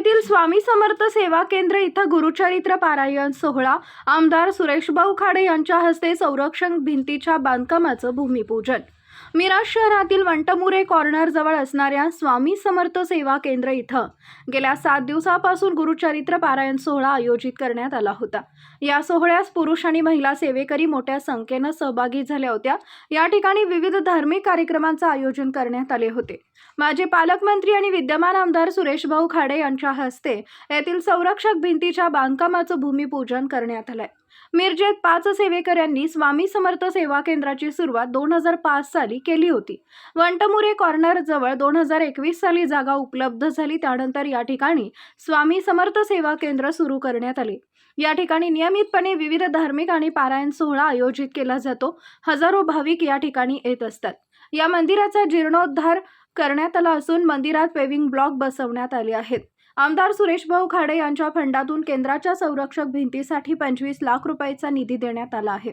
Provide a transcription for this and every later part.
येथील स्वामी समर्थ सेवा केंद्र इथं गुरुचरित्र पारायण सोहळा. आमदार सुरेशभाऊ खाडे यांच्या हस्ते संरक्षण भिंतीच्या बांधकामाचं भूमिपूजन. मिराज शहरातील वंटमुरे कॉर्नरजवळ असणाऱ्या स्वामी समर्थ सेवा केंद्र इथं गेल्या सात दिवसापासून गुरुचरित्र पारायण सोहळा आयोजित करण्यात आला होता. या सोहळ्यास पुरुष आणि महिला सेवेकरी मोठ्या संख्येनं सहभागी झाल्या होत्या. या ठिकाणी विविध धार्मिक कार्यक्रमांचं आयोजन करण्यात आले होते. माजी पालकमंत्री आणि विद्यमान आमदार सुरेश भाऊ खाडे यांच्या हस्ते येथील संरक्षक भिंतीच्या बांधकामाचं भूमिपूजन करण्यात आलंय. मिरजेत पाच सेवेकऱ्यांनी स्वामी समर्थ सेवा केंद्राची सुरुवात दोन हजार पाच साली केली होती. वंटमुरे कॉर्नर जवळ दोन हजार एकवीस साली जागा उपलब्ध झाली. त्यानंतर या ठिकाणी स्वामी समर्थ सेवा केंद्र सुरू करण्यात आले. या ठिकाणी नियमितपणे विविध धार्मिक आणि पारायण सोहळा आयोजित केला जातो. हजारो भाविक या ठिकाणी येत असतात. या मंदिराचा जीर्णोद्धार करण्यात आला असून मंदिरात पेविंग ब्लॉक बसवण्यात आले आहेत. आमदार सुरेश भाऊ खाडे यांच्या फंडातून केंद्राच्या संरक्षक भिंतीसाठी पंचवीस लाख रुपयाचा निधी देण्यात आला आहे.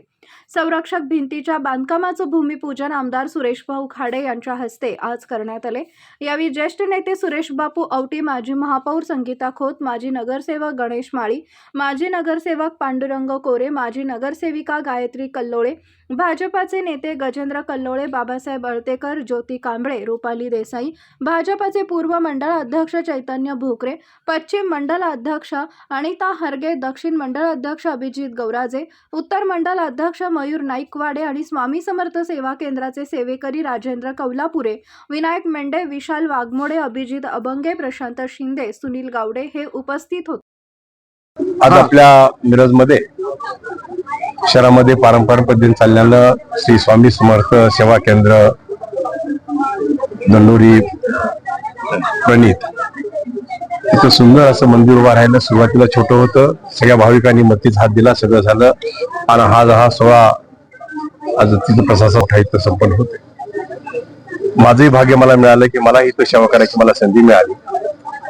संरक्षक भिंतीच्या बांधकामाचं भूमिपूजन आमदार सुरेश भाऊ खाडे यांच्या हस्ते आज करण्यात आले. यावेळी ज्येष्ठ नेते सुरेश बापू औटी माजी महापौर संगीता खोत माजी नगरसेवक गणेश माळी माजी नगरसेवक पांडुरंग कोरे माजी नगरसेविका गायत्री कल्लोळे भाजपाचे नेते गजेंद्र कल्लोळे बाबासाहेब अळतेकर ज्योती कांबळे रुपाली देसाई भाजपाचे पूर्व मंडळ अध्यक्ष चैतन्य भोकरे पश्चिम मंडल अध्यक्ष अनिता हरगे दक्षिण मंडळ अध्यक्ष अभिजित गौराजे उत्तर मंडल अध्यक्ष मयूर नाईकवाडे आणि स्वामी समर्थ सेवा केंद्राचे सेवेकरी राजेंद्र कौलापुरे विनायक मेंढे विशाल वाघमोडे अभिजित अभंगे प्रशांत शिंदे सुनील गावडे हे उपस्थित होते. आज आपल्या मिरजमध्ये शहरामध्ये पारंपरिक पद्धतीने चाललेलं श्री स्वामी समर्थ सेवा केंद्र दंडोरी प्रणित. तिथं सुंदर असं मंदिर उभं राहिलं सुरुवातीला छोटं होतं. सगळ्या भाविकांनी मत्तीच हात दिला सगळं झालं. आणि हा हा सोहळा आज तिथं प्रशासन मोठा संपन्न होते माझंही भाग्य मला मिळालं की मला इथं सेवा करायची मला संधी मिळाली.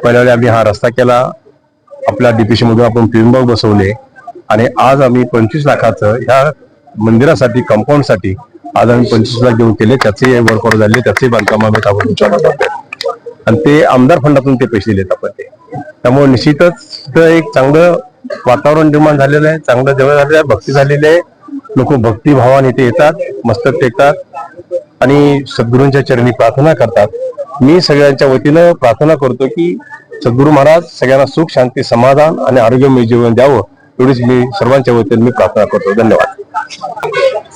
पहिल्या वेळी आम्ही हा रस्ता केला. आपल्या डीपीसी मधून आपण पिंबक बसवले. आणि आज आम्ही पंचवीस लाखाचं ह्या मंदिरासाठी कंपाऊंडसाठी आज आम्ही पंचवीस लाख घेऊन केले. त्याचे वर्कआउट झाले त्याचे बांधकाम आम्ही ताबडतोब चालू करतोय. आणि ते आमदार फंडातून ते पैसे दिलेत आपण ते. त्यामुळे निश्चितच तिथं एक चांगलं वातावरण निर्माण झालेलं आहे. चांगलं जेवण झालेलं आहे. भक्ती झालेली आहे. लोक भक्तिभावाने इथे येतात. मस्तक टेकतात. आणि सद्गुरूंच्या चरणी प्रार्थना करतात. मी सगळ्यांच्या वतीनं प्रार्थना करतो की सद्गुरू महाराज सगळ्यांना सुख शांती समाधान आणि आरोग्यमय जीवन द्यावं. एवढीच मी सर्वांच्या वतीने मी प्रार्थना करतो. धन्यवाद.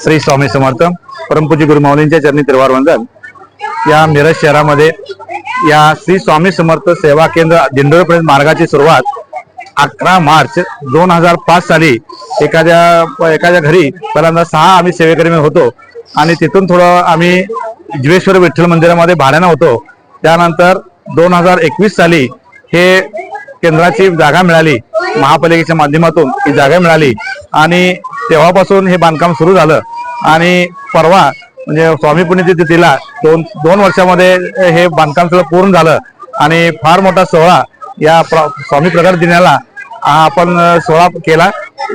श्री स्वामी समर्थ परमपूज्य गुरु माऊलींच्या चरणी त्रिवार वंदन. या मिरज शहरामध्ये या श्री स्वामी समर्थ सेवा केंद्र दिंडोरीपर्यंत मार्गाची सुरुवात अकरा मार्च दोन हजार पाच साली एखाद्या एखाद्या घरी पहिल्यांदा सहा आम्ही सेवेकरी होतो. आणि तिथून थोडं आम्ही जीवेश्वर विठ्ठल मंदिरामध्ये भाड्यानं होतो. त्यानंतर दोन हजार एकवीस साली हे केंद्राची जागा मिळाली. महापालिकेच्या माध्यमातून ही जागा मिळाली. आणि तेव्हापासून हे बांधकाम सुरू झालं. आणि परवा म्हणजे स्वामी पुण्यतिथीला दोन दोन वर्षामध्ये हे बांधकाम सगळं पूर्ण झालं. आणि फार मोठा सोहळा या प्र- स्वामी प्रकट दिनाला आपण सोहळा केला.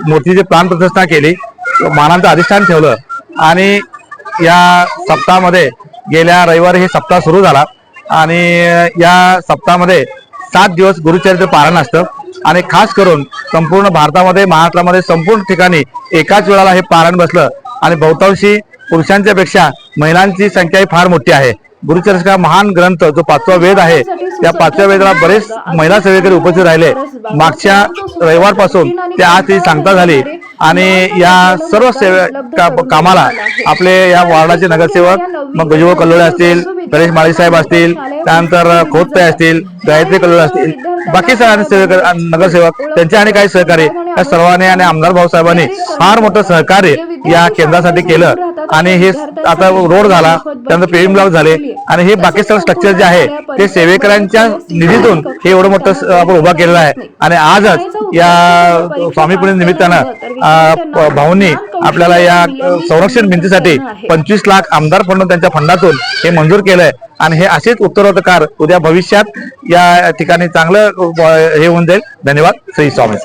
मूर्तीची प्राण प्रतिष्ठा केली. मानांचं अधिष्ठान ठेवलं. आणि या सप्ताहामध्ये गेल्या रविवारी हे सप्ताह सुरू झाला. आणि या सप्ताहामध्ये सात दिवस गुरुचरित्र पारण असतं. आणि खास करून संपूर्ण भारतामध्ये महाराष्ट्रामध्ये संपूर्ण ठिकाणी एकाच वेळाला हे पारण बसलं. आणि बहुतांशी पुरुषांच्या पेक्षा महिलांची संख्या ही फार मोठी आहे. गुरुचरित्र महान ग्रंथ जो पाचवा वेद आहे. त्या पाचव्या वेदाला बरेच महिला सेवेकरी उपस्थित राहिले. मागच्या रविवारपासून ते आज ती सांगता झाली. आणि या सर्व सेवे का- कामाला आपले या वार्डाचे नगरसेवक मग गजो कल्लोळे असतील गणेश माळी साहेब असतील त्यानंतर खोतपे असतील गायत्री कल्लोळे असतील बाकी सेवेकर नगरसेवक त्यांचे आणि काही सहकारी या सर्वांनी आणि आमदार भाऊसाहेबांनी फार मोठं सहकार्य या केंद्रासाठी केलं. आणि हे आता रोड झाला त्यानंतर पेविंग ब्लॉक झाले आणि हे बाकी सगळं स्ट्रक्चर जे आहे ते सेवेकरांच्या निधीतून हे एवढं मोठं आपण उभा केलेलं आहे. आणि आजच या स्वामी पुणे निमित्तानं भाऊंनी आपल्याला या संरक्षण भिंतीसाठी पंचवीस लाख आमदार फंड त्यांच्या फंडातून हे मंजूर केलंय. आणि हे असेच उत्तरोत्तर उद्या भविष्यात या ठिकाणी चांगलं हे होऊन जाईल. धन्यवाद. श्री स्वामी.